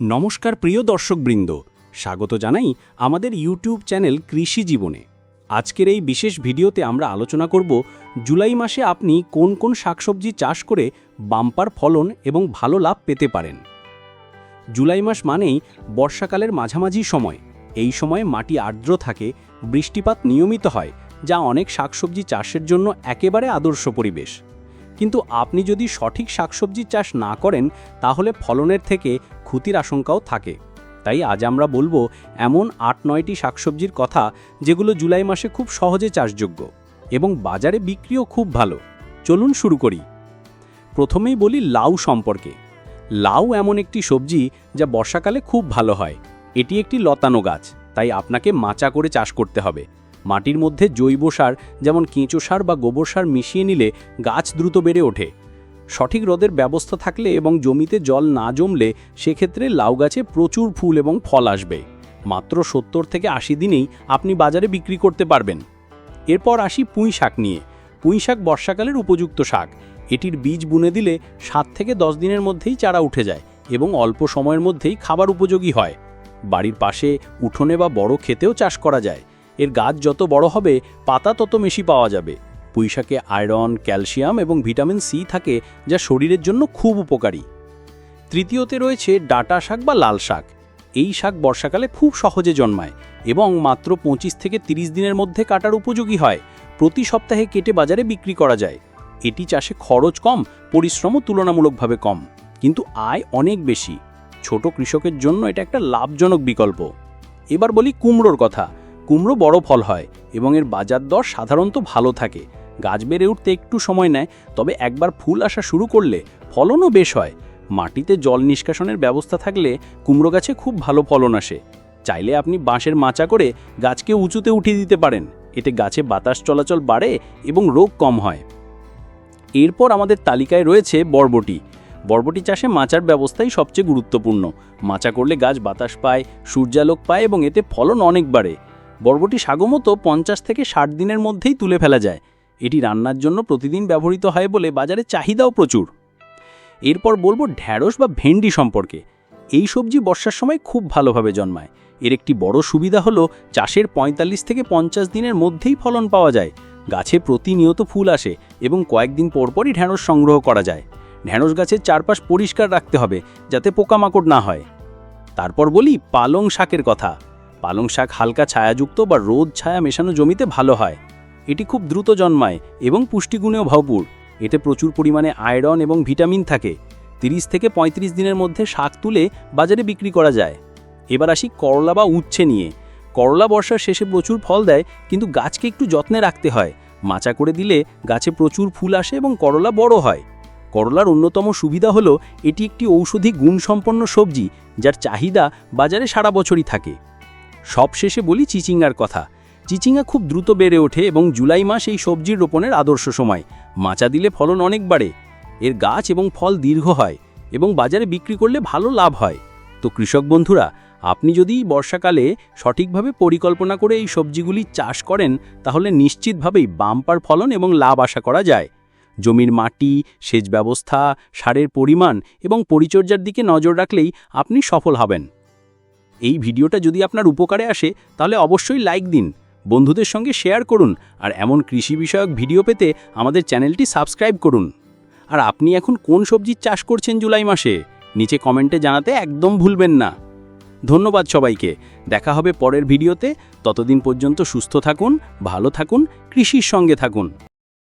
নমস্কার প্রিয় দর্শকবৃন্দ, স্বাগত জানাই আমাদের ইউটিউব চ্যানেল কৃষি জীবনে। আজকের এই বিশেষ ভিডিওতে আমরা আলোচনা করব জুলাই মাসে আপনি কোন কোন শাকসবজি চাষ করে বাম্পার ফলন এবং ভালো লাভ পেতে পারেন। জুলাই মাস মানেই বর্ষাকালের মাঝামাঝি সময়। এই সময়ে মাটি আর্দ্র থাকে, বৃষ্টিপাত নিয়মিত হয়, যা অনেক শাকসবজি চাষের জন্য একেবারে আদর্শ পরিবেশ। কিন্তু আপনি যদি সঠিক শাকসবজি চাষ না করেন, তাহলে ফলনের থেকে ক্ষতির আশঙ্কাও থাকে। তাই আজ আমরা বলব, এমন আট নয়টি শাকসবজির কথা, যেগুলো জুলাই মাসে খুব সহজে চাষযোগ্য এবং বাজারে বিক্রিও খুব ভালো। চলুন শুরু করি। প্রথমেই বলি লাউ সম্পর্কে। লাউ এমন একটি সবজি যা বর্ষাকালে খুব ভালো হয়। এটি একটি লতানো গাছ, তাই আপনাকে মাচা করে চাষ করতে হবে। মাটির মধ্যে জৈব সার, যেমন কেঁচো সার বা গোবর সার মিশিয়ে নিলে গাছ দ্রুত বেড়ে ওঠে। সঠিক রোদের ব্যবস্থা থাকলে এবং জমিতে জল না জমলে সেক্ষেত্রে লাউ গাছে প্রচুর ফুল এবং ফল আসবে। মাত্র সত্তর থেকে আশি দিনেই আপনি বাজারে বিক্রি করতে পারবেন। এরপর আসি পুঁই শাক নিয়ে। পুঁই শাক বর্ষাকালের উপযুক্ত শাক। এটির বীজ বুনে দিলে সাত থেকে দশ দিনের মধ্যেই চারা উঠে যায় এবং অল্প সময়ের মধ্যেই খাবার উপযোগী হয়। বাড়ির পাশে উঠোনে বা বড় ক্ষেতেও চাষ করা যায়। এর গাছ যত বড় হবে, পাতা তত বেশি পাওয়া যাবে। পুঁইশাকে আয়রন, ক্যালসিয়াম এবং ভিটামিন সি থাকে যা শরীরের জন্য খুব উপকারী। তৃতীয়তে রয়েছে ডাটা শাক বা লাল শাক। এই শাক বর্ষাকালে খুব সহজে জন্মায় এবং মাত্র পঁচিশ থেকে ৩০ দিনের মধ্যে কাটার উপযোগী হয়। প্রতি সপ্তাহে কেটে বাজারে বিক্রি করা যায়। এটি চাষে খরচ কম, পরিশ্রমও তুলনামূলকভাবে কম, কিন্তু আয় অনেক বেশি। ছোট কৃষকের জন্য এটা একটা লাভজনক বিকল্প। এবার বলি কুমড়োর কথা। কুমড়ো বড় ফল হয় এবং এর বাজার দর সাধারণত ভালো থাকে। গাছ বেড়ে উঠতে একটু সময় নেয়, তবে একবার ফুল আসা শুরু করলে ফলনও বেশ হয়। মাটিতে জল নিষ্কাশনের ব্যবস্থা থাকলে কুমড়ো গাছে খুব ভালো ফলন আসে। চাইলে আপনি বাঁশের মাচা করে গাছকে উঁচুতে উঠিয়ে দিতে পারেন। এতে গাছে বাতাস চলাচল বাড়ে এবং রোগ কম হয়। এরপর আমাদের তালিকায় রয়েছে বরবটি। বরবটি চাষে মাচার ব্যবস্থাই সবচেয়ে গুরুত্বপূর্ণ। মাচা করলে গাছ বাতাস পায়, সূর্যালোক পায় এবং এতে ফলন অনেক বাড়ে। বরবটি সাগমতো পঞ্চাশ থেকে ষাট দিনের মধ্যেই তুলে ফেলা যায়। এটি রান্নার জন্য প্রতিদিন ব্যবহৃত হয় বলে বাজারে চাহিদাও প্রচুর। এরপর বলব ঢ্যাঁড়স বা ভেন্ডি সম্পর্কে। এই সবজি বর্ষার সময় খুব ভালোভাবে জন্মায়। এর একটি বড় সুবিধা হলো চাষের ৪৫ থেকে পঞ্চাশ দিনের মধ্যেই ফলন পাওয়া যায়। গাছে প্রতিনিয়ত ফুল আসে এবং কয়েকদিন পরপরই ঢ্যাঁড়স সংগ্রহ করা যায়। ঢ্যাঁড়স গাছের চারপাশ পরিষ্কার রাখতে হবে যাতে পোকামাকড় না হয়। তারপর বলি পালং শাকের কথা। পালং শাক হালকা ছায়াযুক্ত বা রোদ ছায়া মেশানো জমিতে ভালো হয়। এটি খুব দ্রুত জন্মায় এবং পুষ্টিগুণেও ভরপুর। এতে প্রচুর পরিমাণে আয়রন এবং ভিটামিন থাকে। 30 থেকে ৩৫ দিনের মধ্যে শাক তুলে বাজারে বিক্রি করা যায়। এবার আসি করলা বা উচ্ছে নিয়ে। করলা বর্ষার শেষে প্রচুর ফল দেয়, কিন্তু গাছকে একটু যত্নে রাখতে হয়। মাচা করে দিলে গাছে প্রচুর ফুল আসে এবং করলা বড় হয়। করলার অন্যতম সুবিধা হলো, এটি একটি ঔষধি গুণসম্পন্ন সবজি, যার চাহিদা বাজারে সারা বছরই থাকে। সবশেষে বলি চিচিঙ্গার কথা। চিচিঙ্গা খুব দ্রুত বেড়ে ওঠে এবং জুলাই মাস এই সবজির রোপণের আদর্শ সময়। মাচা দিলে ফলন অনেক বাড়ে। এর গাছ এবং ফল দীর্ঘ হয় এবং বাজারে বিক্রি করলে ভালো লাভ হয়। তো কৃষক বন্ধুরা, আপনি যদি বর্ষাকালে সঠিকভাবে পরিকল্পনা করে এই সবজিগুলি চাষ করেন, তাহলে নিশ্চিতভাবেই বাম্পার ফলন এবং লাভ আশা করা যায়। জমির মাটি, সেচ ব্যবস্থা, সারের পরিমাণ এবং পরিচর্যার দিকে নজর রাখলেই আপনি সফল হবেন। এই ভিডিওটা যদি আপনার উপকারে আসে, তাহলে অবশ্যই লাইক দিন, বন্ধুদের সঙ্গে শেয়ার করুন, আর এমন কৃষি বিষয়ক ভিডিও পেতে আমাদের চ্যানেলটি সাবস্ক্রাইব করুন। আর আপনি এখন কোন সবজির চাষ করছেন জুলাই মাসে? নিচে কমেন্টে জানাতে একদম ভুলবেন না। ধন্যবাদ সবাইকে, দেখা হবে পরের ভিডিওতে, ততদিন পর্যন্ত সুস্থ থাকুন, ভালো থাকুন, কৃষির সঙ্গে থাকুন।